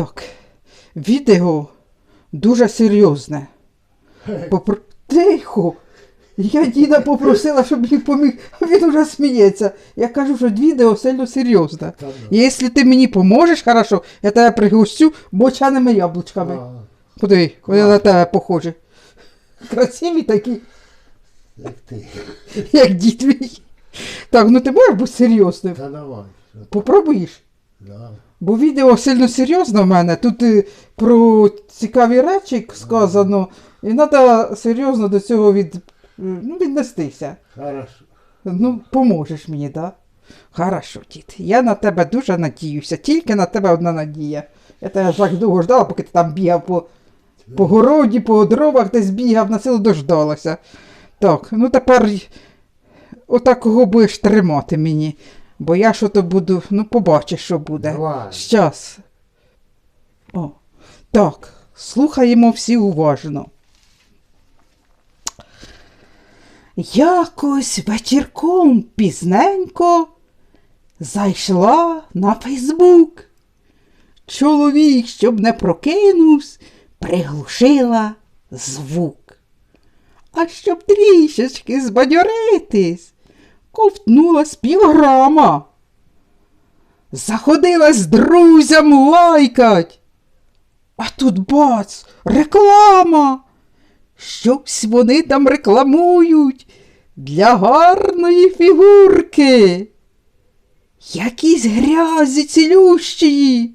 Так, відео дуже серйозне. Попр... Тихо. Я діда попросила, щоб він поміг, а він уже сміється. Я кажу, що відео сильно серйозне. І якщо ти мені поможеш, хорошо, я тебе пригощу бочаними яблучками. Куди? Вони на тебе похожі. Красиві такі, як ти. як дід твій. Так, ну ти можеш бути серйозним? Та давай. Попробуєш? Да. Бо відео сильно серйозно в мене. Тут е, про цікаві речі сказано, і треба серйозно до цього від, ну, віднестися. Хорошо. Ну, поможеш мені, так? Да? Хорошо, дід. Я на тебе дуже надіюся. Тільки на тебе одна надія. Я тебе так довго ждала, поки ти там бігав по, по городі, по дровах десь бігав, на силу дождалася. Так, ну тепер отакого будеш тримати мені. Бо я що то буду, ну побачиш, що буде. Давай. Щас. О, так, слухаємо всі уважно. Якось вечірком пізненько зайшла на Фейсбук. Чоловік, щоб не прокинувся, приглушила звук. А щоб трішечки збадьоритись, ковтнула з півграма. Заходила з друзям лайкать. А тут бац, реклама. Щось вони там рекламують для гарної фігурки. Якісь грязі цілющі,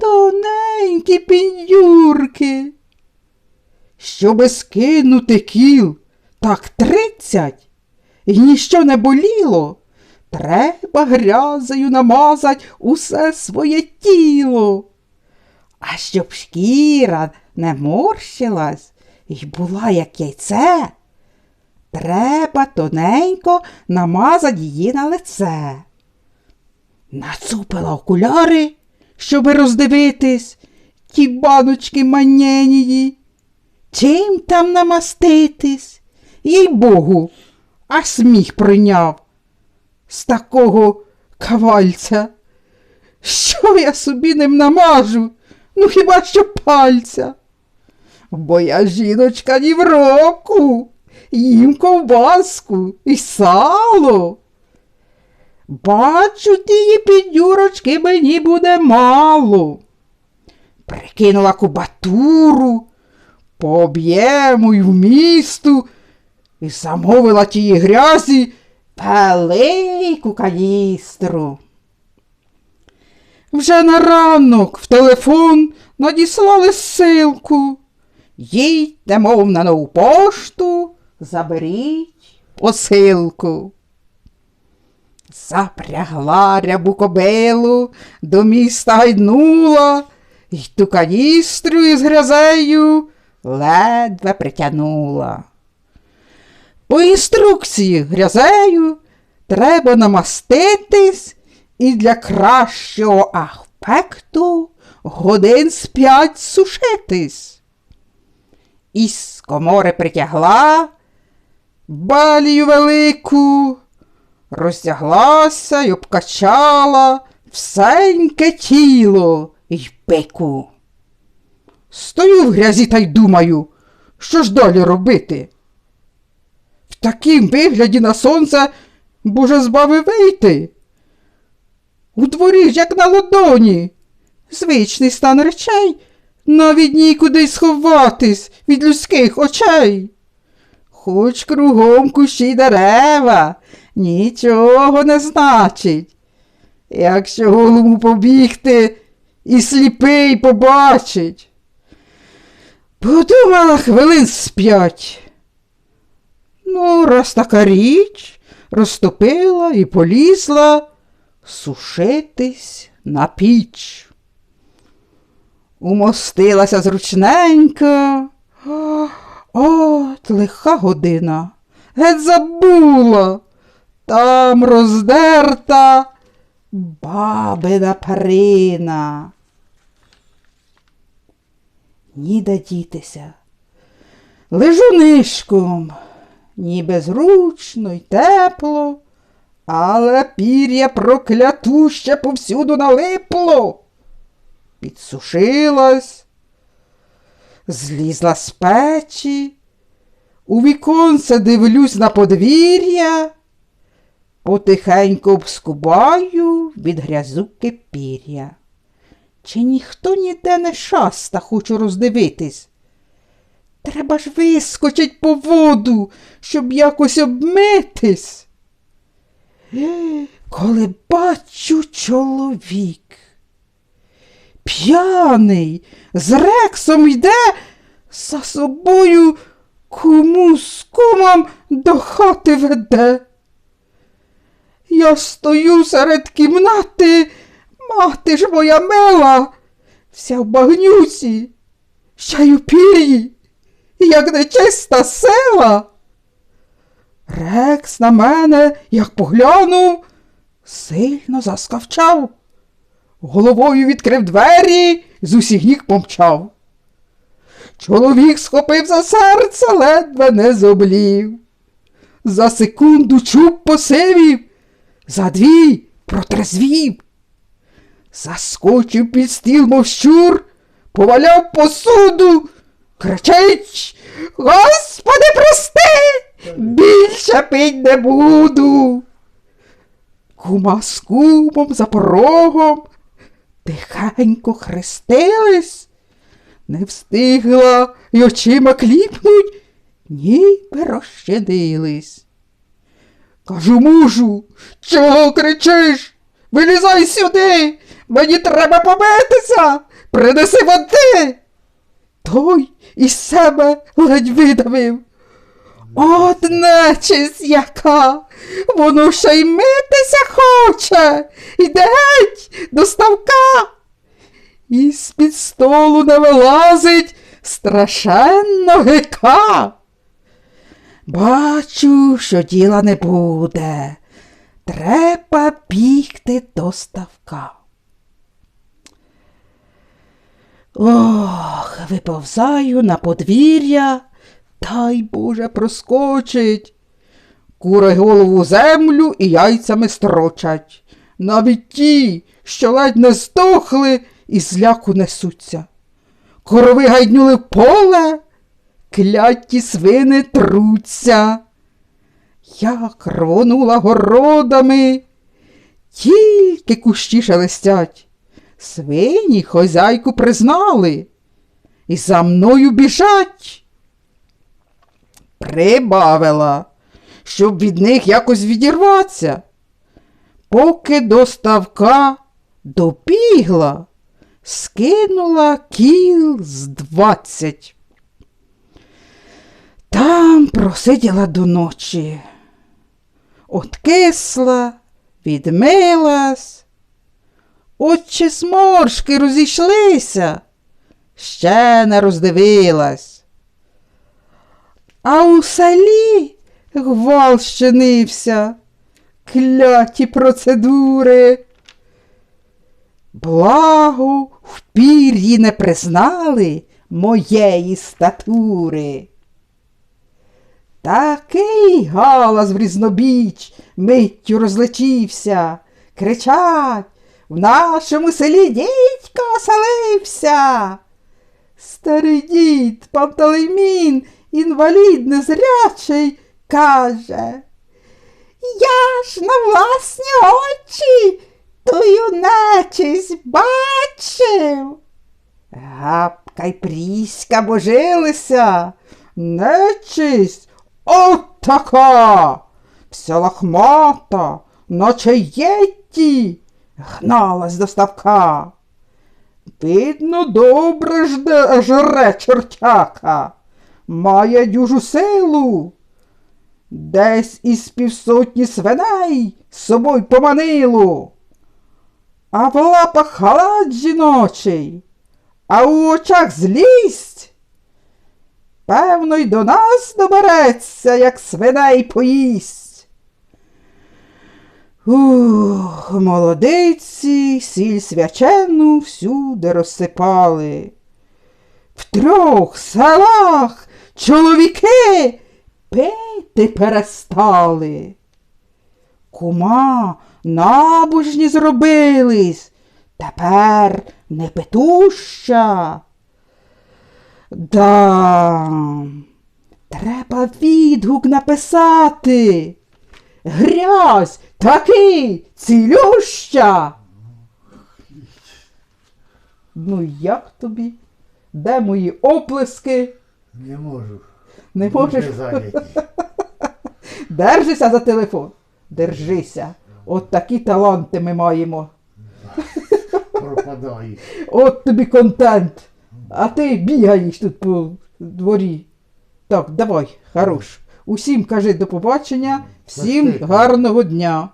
тоненькі піндюрки. Щоби скинути кіл так тридцять, і ніщо не боліло, треба грязею намазать усе своє тіло. А щоб шкіра не морщилась і була як яйце, треба тоненько намазати її на лице. Нацупила окуляри, щоби роздивитись ті баночки манєнії. Чим там намаститись? Їй богу, а сміх прийняв з такого кавальця. Що я собі ним намажу? Ну хіба що пальця? Бо я жіночка ні в року, їм ковбаску і сало. Бачу, тієї підюрочки мені буде мало. Прикинула кубатуру по й вмісту і замовила тієї грязі велику каністру. Вже на ранок в телефон надіслали ссилку. Їдьте, мов на нову пошту, заберіть посилку. Запрягла рябу кобилу, до міста гайнула, й ту каністру із грязею ледве притягнула. По інструкції грязею треба намаститись і для кращого афекту годин з п'ять сушитись. Із комори притягла балію велику, роздяглася й обкачала всеньке тіло й пику. Стою в грязі та й думаю, що ж далі робити? В такім вигляді на сонце, боже, збави вийти. У дворі ж як на ладоні. Звичний стан речей, навіть нікуди сховатись від людських очей. Хоч кругом кущі дерева, нічого не значить. Якщо голову побігти, і сліпий побачить. Подумала хвилин з п'ять. Ну, раз така річ, розтопила і полізла сушитись на піч. Умостилася зручненько. От лиха година. Геть забула. Там роздерта бабина перина. Ніде дітися. Лежу нишком, ніби зручно й тепло, але пір'я проклятуще повсюду налипло. підсушилась, злізла з печі, у віконце дивлюсь на подвір'я, потихеньку обскубаю від грязуки пір'я. Чи ніхто ніде не шаста, хочу роздивитись. Треба ж вискочить по воду, щоб якось обмитись. Коли бачу чоловік, п'яний, з рексом йде, за собою кому з кумом до хати веде. Я стою серед кімнати, мати ж моя мила, вся в багнюсі, ще й у пір'ї, як нечиста сила. Рекс на мене, як поглянув, сильно заскавчав. Головою відкрив двері, з усіх ніг помчав. Чоловік схопив за серце, ледве не зоблів. За секунду чуб посивів, за дві протрезвів. Заскочив під стіл, мов щур, поваляв посуду, кричить Господи, більше пить не буду. Кума з кумом за порогом тихенько хрестились, не встигла й очима кліпнуть, ніби розщадились. Кажу мужу, чого кричиш? Вилізай сюди, мені треба побитися, принеси води. Той із себе ледь видавив. От нечисть яка, воно ще й митися хоче, іде геть до ставка. І з-під столу не вилазить страшенно гика. Бачу, що діла не буде. Треба бігти до ставка. Ох, виповзаю на подвір'я, дай Боже проскочить. Кури голову землю і яйцями строчать. Навіть ті, що ледь не здохли, і зляку несуться. Корови гайднули поле, кляті свини труться. Як рвонула городами, тільки кущі шелестять. Свині хозяйку признали і за мною біжать. Прибавила, щоб від них якось відірватися. Поки до ставка добігла, скинула кіл з двадцять. Там просиділа до ночі. Откисла, відмилась, очі сморшки розійшлися, ще не роздивилась. А у селі гвал щинився, кляті процедури. Благо в пір'ї не признали моєї статури. Такий галас в різнобіч миттю розлетівся. Кричать в нашому селі дідько оселився. Старий дід Пантелеймін, інвалід незрячий, каже. Я ж на власні очі тую нечість бачив. Гапка й пріська божилися. Нечисть от така, вся лахмата, наче єтті, гналась до ставка. Видно, добре жде жре чортяка, має дюжу силу. Десь із півсотні свиней з собою поманило, а в лапах халат жіночий, а у очах злість. Певно, й до нас добереться, як свиней поїсть. Ух, молодиці сіль свячену всюди розсипали. В трьох селах чоловіки пити перестали. Кума набожні зробились, тепер не петуща. Да. Треба відгук написати. Грязь такий цілюща. Ну як тобі? Де мої оплески? Не можу. Не Дуже можеш? зайняті. Держися за телефон. Держися. От такі таланти ми маємо. Пропадаю. От тобі контент. А ти бігаєш тут по дворі. Так, давай, хорош. Усім кажи до побачення, всім гарного дня.